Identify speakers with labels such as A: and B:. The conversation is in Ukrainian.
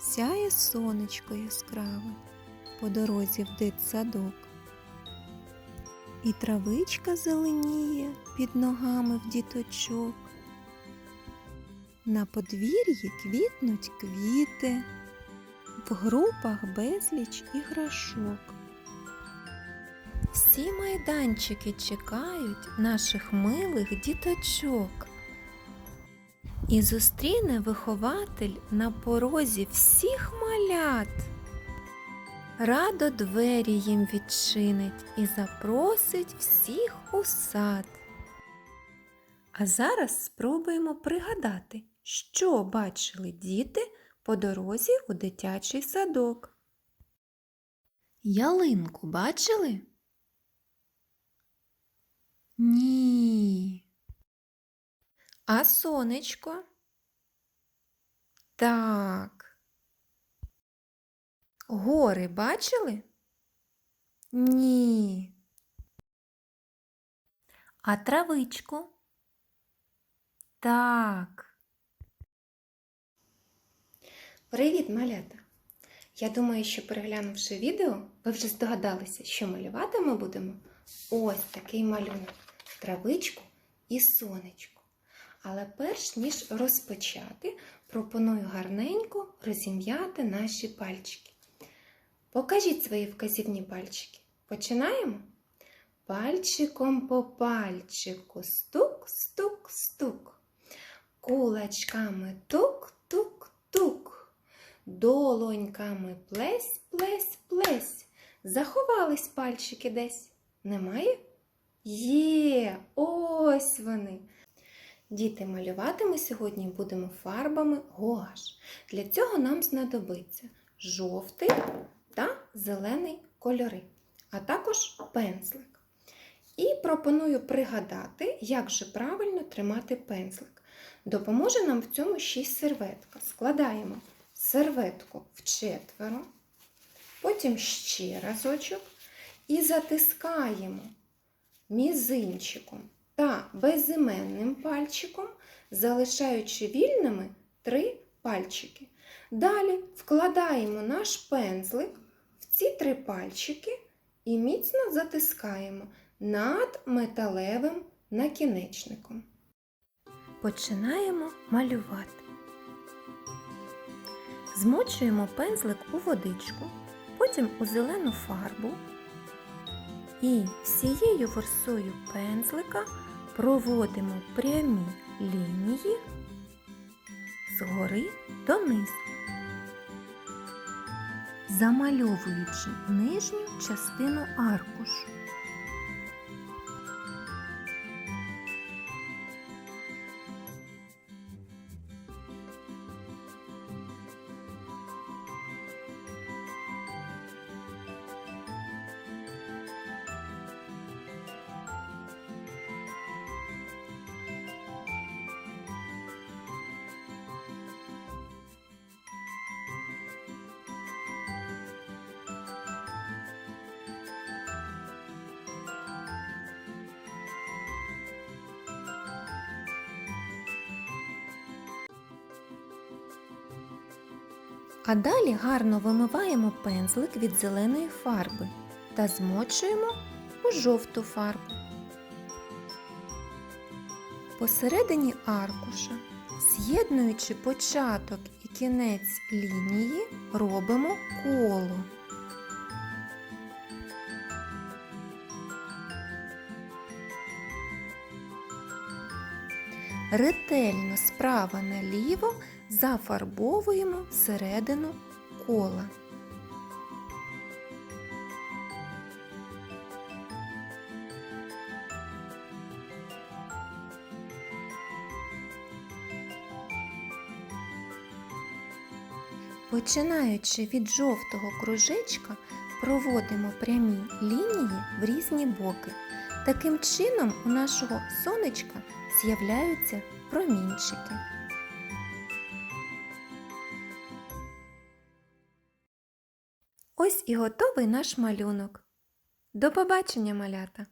A: сяє сонечко яскраве по дорозі в дитсадок. І травичка зеленіє під ногами в діточок. На подвір'ї квітнуть квіти, в групах безліч іграшок. Всі майданчики чекають наших милих діточок. І зустріне вихователь на порозі всіх малят. Радо двері їм відчинить і запросить всіх у сад. А зараз спробуємо пригадати, що бачили діти по дорозі у дитячий садок. Ялинку бачили? Ні. А сонечко? Так. Гори бачили? Ні. А травичку? Так.
B: Привіт, малята! Я думаю, що переглянувши відео, ви вже здогадалися, що малювати ми будемо ось такий малюнок травичку і сонечко. Але перш ніж розпочати, пропоную гарненько розім'яти наші пальчики. Покажіть свої вказівні пальчики. Починаємо? Пальчиком по пальчику стук, стук, стук. Кулачками тук-тук-тук. Долоньками плесь, плесь, плесь. Заховались пальчики десь. Немає? Є, ось вони. Діти, малювати ми сьогодні будемо фарбами гуаш. Для цього нам знадобиться жовтий та зелений кольори, а також пензлик. І пропоную пригадати, як же правильно тримати пензлик. Допоможе нам в цьому ще й серветка. Складаємо серветку в четверо, потім ще разочок і затискаємо мізинчиком та безіменним пальчиком, залишаючи вільними три пальчики. Далі вкладаємо наш пензлик в ці три пальчики і міцно затискаємо над металевим накінечником.
A: Починаємо малювати. Змочуємо пензлик у водичку, потім у зелену фарбу і всією ворсою пензлика проводимо прямі лінії згори дониз, замальовуючи нижню частину аркушу. А далі гарно вимиваємо пензлик від зеленої фарби та змочуємо у жовту фарбу. Посередині аркуша, з'єднуючи початок і кінець лінії, робимо коло. Ретельно справа наліво зафарбовуємо середину кола. Починаючи від жовтого кружечка, проводимо прямі лінії в різні боки. Таким чином у нашого сонечка з'являються промінчики. Ось і готовий наш малюнок. До побачення, малята!